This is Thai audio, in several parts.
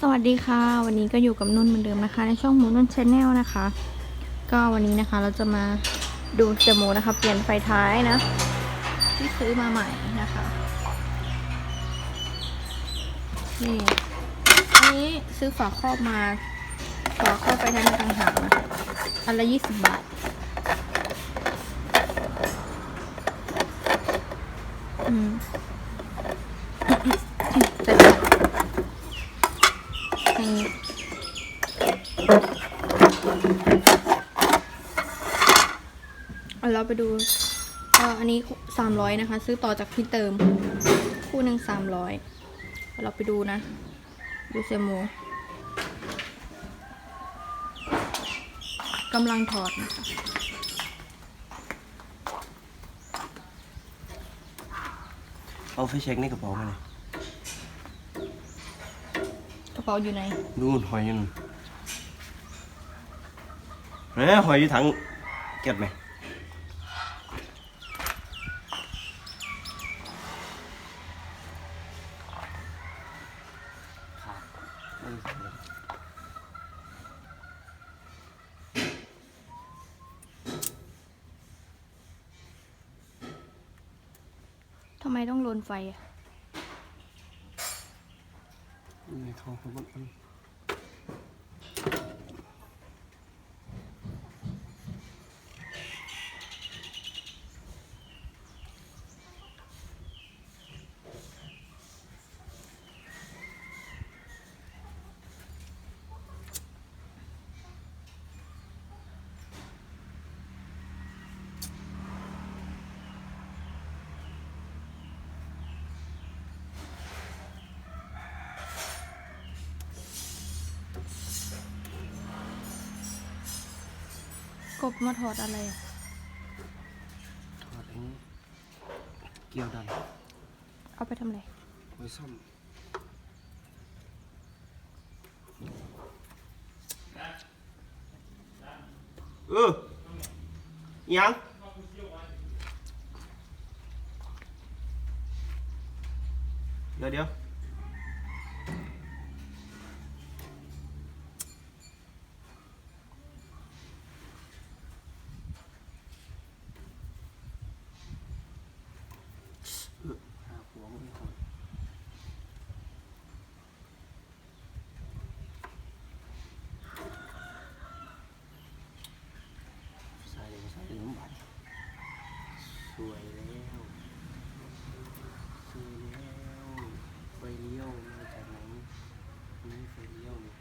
สวัสดีค่ะ วันนี้ก็อยู่กับนุ่นเหมือนเดิมนะคะ ในช่องหมูนุ่นชาแนลนะคะ ก็วันนี้นะคะเราจะมาดูเซโมนะคะ เปลี่ยนไฟท้ายนะ ที่ซื้อมาใหม่นะคะนี่อันนี้ซื้อฝาครอบมาฝาครอบไฟท้ายมาต่างหากนะอันละยี่สิบบาทอืม เสร็จแล้วนี่ เอาเราไปดูเอออันนี้สามร้อยนะคะ ซื้อต่อจากพี่เติม คู่หนึ่งสามร้อยเราไปดูนะ ดูเซโมกำลังถอดนะคะเอาไฟเช็คในกระเป๋ามาเลยกระเป๋าอยู่ไหนดูนหอยอยืนเฮ้ยหอยอยู่ถังเก็บไหมำไมต้องโลนไฟอะนี่เขาเขาบอ บมาถอดอะไรอะถอดไอ้นี้เกี่ยวดันเอาไปทำอะไร ไว้ซ่อมเอออิหยังเดี๋ยวเดี๋ยวหาหัวมันก่อนใส่ใส่น้ำบัตรสวยแล้วสวยแล้วไฟเลี้ยวมาจากไหนนี่ไฟเลี้ยวนี่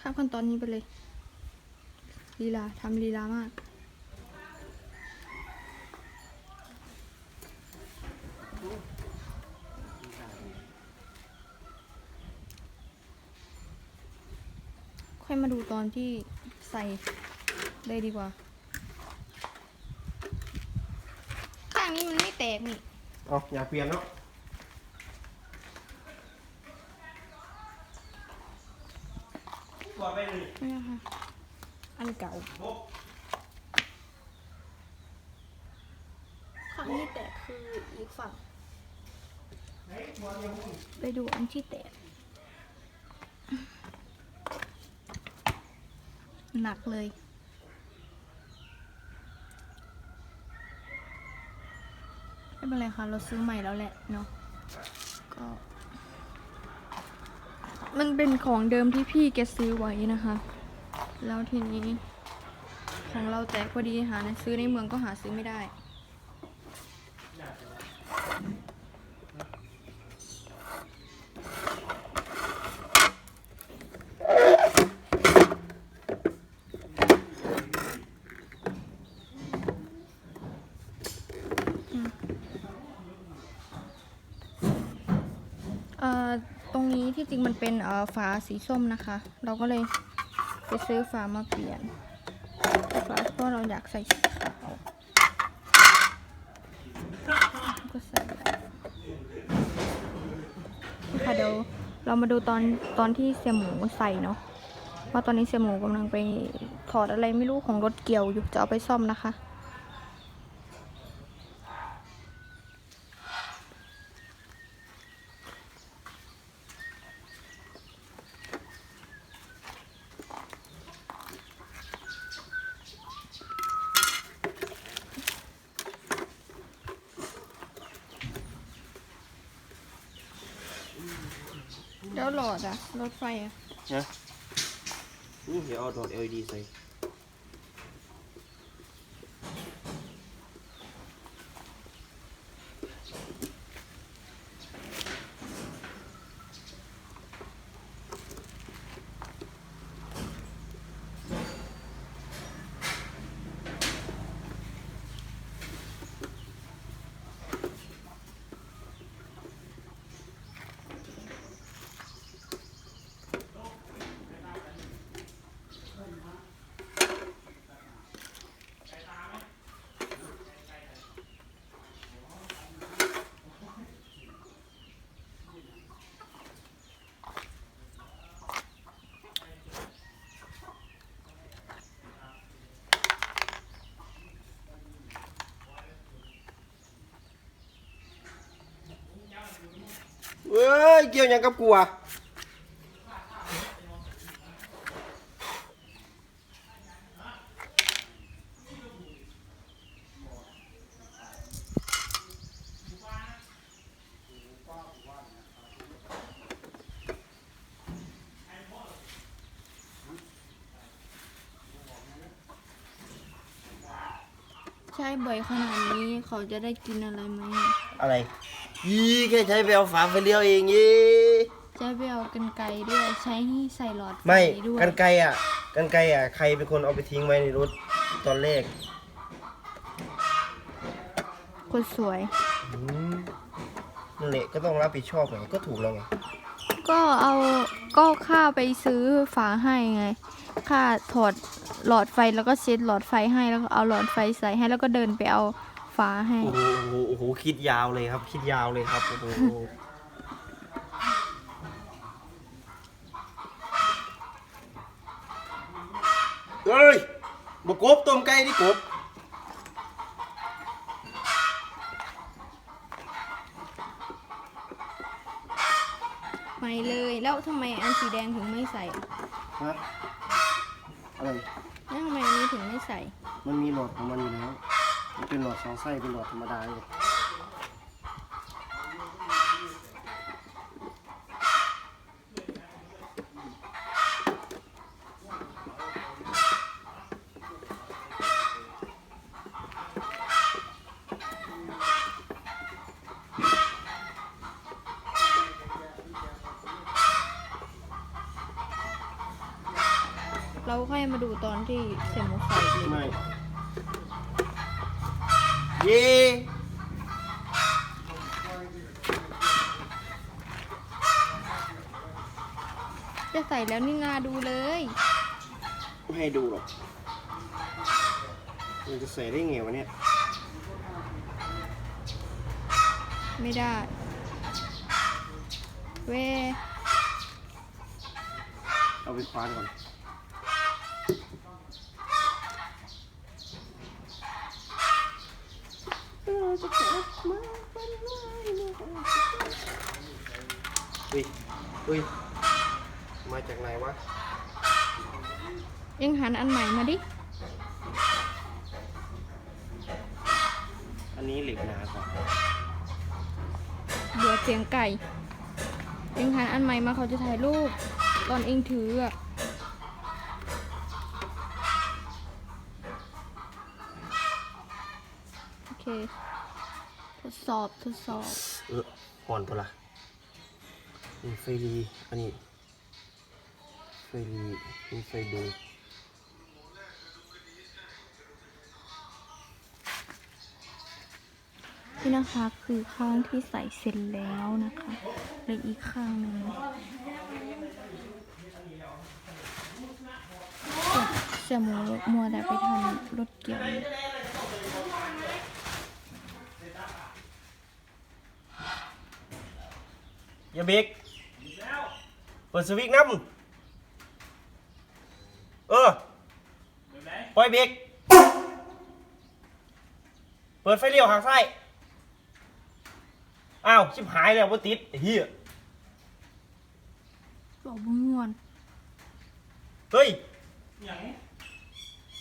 ข้ามขั้นตอนนี้ไปเลยลีลาทำลีลามากค่อยมาดูตอนที่ใส่เลยดีกว่า ข้างนี้มันไม่แตกนี่ เอาอยากเปลี่ยนเนาะตัว ไปนี่ไม่เอาค่ะอันเก่าโบ๊ะข้างนี้แตกคืออีกฝั่งเฮ้ยตัวเดียวมึงไปดูอันที่แตกหนักเลย ไม่เป็นไรค่ะ เราซื้อใหม่แล้วแหละเนาะก็ มันเป็นของเดิมที่พี่แกซื้อไว้นะคะ แล้วทีนี้ ของเราแตกพอดีหาซื้อในเมืองก็หาซื้อไม่ได้ เอ่อ ตรง นี้ที่จริงมันเป็นเอ่อฝาสีส้มนะคะ เราก็เลยไปซื้อฝามาเปลี่ยนฝาเพราะเราอยากใส่สีขาวก็ใส่ค่ะเดี๋ยวเรามาดูตอนตอนที่เสี่ยหมูใส่เนาะว่าตอนนี้เสี่ยหมูกำลังไปถอดอะไรไม่รู้ของรถเกี่ยวอยู่จะเอาไปซ่อมนะคะ หลอดอะรถไฟอะ นะนี่เดี๋ยวเอาดอด LED ใส่ เว้ย เกี่ยวหยังกับกูอะใช่บ่อยขนาดนี้เขาจะได้กินอะไรไหมอะไร ยี่แค่ใช้ไปเอาฝาไปเลี้ยวเองยี่จะไปเอากันไกลด้วยใช้ให้ใส่หลอดไฟไม่ด้วยกันไกลอะกันไกลอะใครเป็นคนเอาไปทิ้งไว้ในรถตอนแรกคนสวยอืมนั่นแหละก็ต้องรับผิดชอบไงก็ถูกแล้วไงก็เอาก็ค่าไปซื้อฝาให้ไง ค่าถอดหลอดไฟแล้วก็เช็ดหลอดไฟให้แล้วก็เอาหลอดไฟใส่ให้แล้วก็เดินไปเอา ฝาให้โอ้โหโอ้โหโอ้โหคิดยาวเลยครับ คิดยาวเลยครับโอ้โหเฮ้ยบกบต้มไก่ดิกบไม่เลยแล้วทำไมอันสีแดงถึงไม่ใส่อะฮะอะไรแล้วทำไมอันนี้ถึงไม่ใส่ มันมีหลอดของมันอยู่แล้วมัน เป็นหลอดสองไส้เป็นหลอดธรรมดาเลยเราค่อยมาดูตอนที่เสียหมูใส่เลยไม่เย่จะใส่แล้วนี่นาดูเลย ไม่ให้ดูหรอกมันจะใส่ได้ไงวะเนี่ย ไม่ได้ เวยเอาไปคว้านก่อน เฮ้ยเฮ้ยมาจากไหนวะ ยังหันอันใหม่มาดิ อันนี้เหล็กหนากว่าเดี๋ยวเสียงไก่เองหันอันใหม่มาเขาจะถ่ายรูป ตอนเองถืออะโอเค ทดสอบ ทดสอบ เออห่อนตัวละนี่ไฟรีอันนี้ไฟรีนี่ไฟดูนี่นะคะคือข้างที่ใส่เสร็จแล้วนะคะเลืออีกข้างหนึ่งเสียหมูมัวแต่ไปทำรถเกี่ยว อยู่อย่าเบรกเปิดสวิตช์น้เออปล่อยเบรกเปิดไฟเลี้ยวทางซ้ายอ้าวชิบหายแล้วว่าติดไอ้เหี้ยบอกบุม่วนเฮ้ย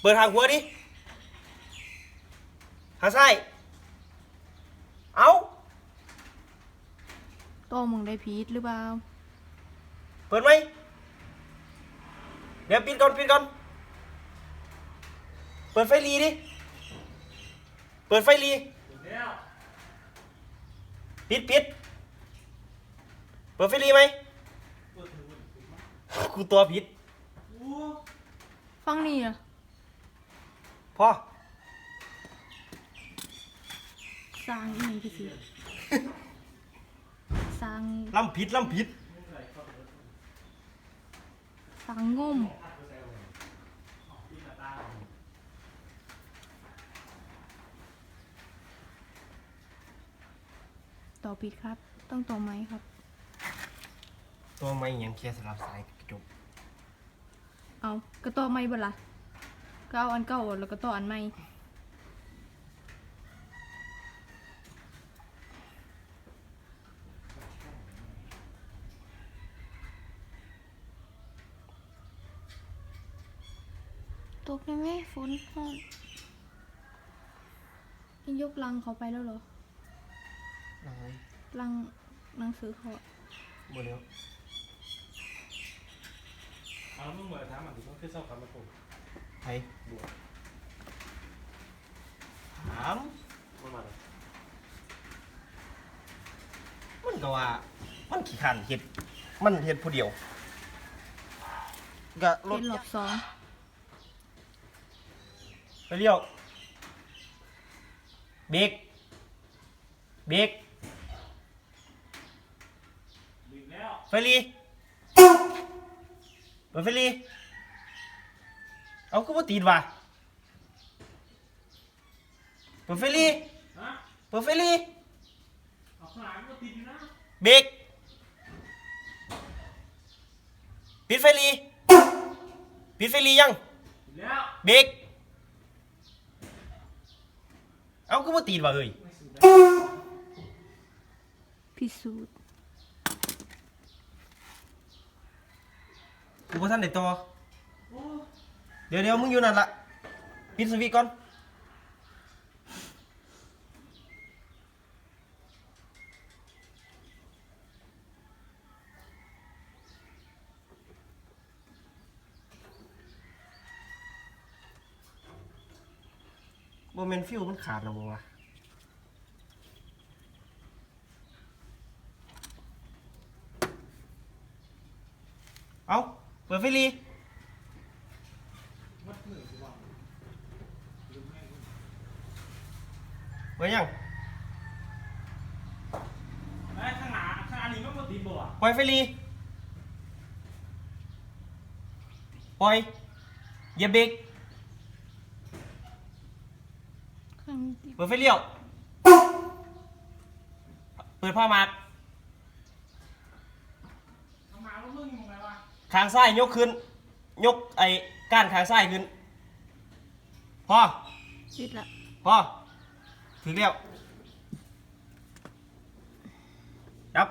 เปิดทางหัวดิทางซ้ายเอา ต้องมึงได้พีทหรือเปล่า เปิดไหมเดี๋ยวปิดก่อนปิดก่อน เปิดไฟรีดิ เปิดไฟรีปิดปิด เปิดไฟรีไหมกูตัวผิด ฟังนี่อะพอสร้างอีหยังพี่ สิสร้างล่ำผิดล่ำผิดสร้างงมต่อปิดครับ ต้องต่อไหมครับ ตัวไม่ยังเคลียร์สลับสายกระจกเอาก็ต่อไหมบ่ล่ะก็เอาอันเก่าแล้วก็ต่ออันใหม่ ตกได้ไหมฝนฮ้อนยังยกลังเขาไปแล้วเหรออะไรลังหนังสือเขาอะหมดแล้วเอาแล้วมึงเหมือนถามอะถึงต้องขึ้นเสาคำมาปลูกไทยบวกถามมันมาเลยมันก็ว่า มันขี้ขันเห็ด มันเห็ดผู้เดียวก็รถ เป็นหลอบสอง ไปเลี้ยวเบรกเบรกดึกแล้วไฟรีเปิดไฟรีเอาก็บ่ติดว่ะเปิดไฟรีฮะเปิดไฟรีเอาข้างหลังก็ติดอยู่นะเบรกปิดไฟรีปิดไฟรียังดึกแล้วเบรก เอาก็บ่ติดว่ะเฮ้ยไม่สุดแล้วพิสูจน์กูบ่ทันได้ต่อโอ้เดี๋ยวเดี๋ยวมึงอยู่นั่นละปิดสวิตช์ก่อน บ่แม่นฟิวมันขาดแล้วบ่วะเอาเปิดไฟรีมัดมือกูว่าดึงแม่งเปิดยังไอ้ข้างหน้าข้างหน้านี่มันก็ติดบ่อะปล่อยไฟรีปล่อยอย่าเบรก ข้างนี้ติด เปิดไฟเลี้ยว เปิดผ้ามัดข้างหน้าว่ามึงยังไงวะขางซ้ายยกขึ้น ยกไอ้ก้านขางซ้ายขึ้น พอติดละพอถึงแล้วจับ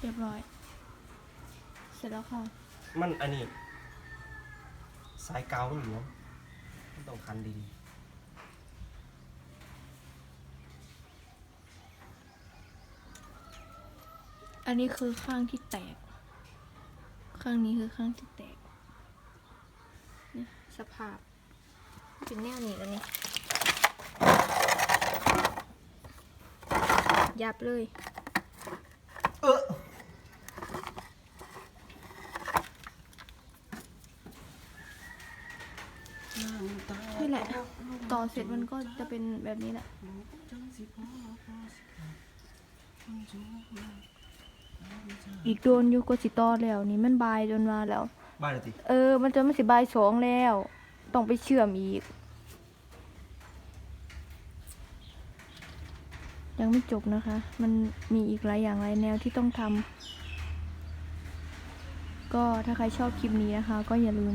เรียบร้อย เสร็จแล้วค่ะ มันอันนี้ สายกาวมันหลวมมันต้องคันดีอันนี้คือข้างที่แตก ข้างนี้คือข้างที่แตกนี่สภาพ เป็นแนวนี้แล้วนี่ยับเลยๆเออ นี่แหละ ต่อ เสร็จมันก็จะเป็นแบบนี้แหละอีกโดนอยู่ก็สิต่อแล้ว นี่มันบายจนมาแล้ว บ้าเลยติเออ มันจะไม่สิบายสองแล้ว ต้องไปเชื่อมอีก ยังไม่จบนะคะ มันมีอีกหลายอย่างหลายแนวที่ต้องทก็ถ้าใครชอบคลิปนี้นะคะ ก็อย่าลืม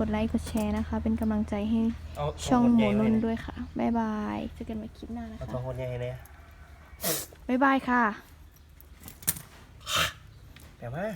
กดไลค์กดแชร์นะคะ เป็นกำลังใจให้เอาช่องหมูนุ่นด้ด้วยค่ะ บ๊ายบายเจอกันใหม่คลิปหน้านะเอาคะทองคนใหญ่เลยบ๊ายบายค่ะแบบว่า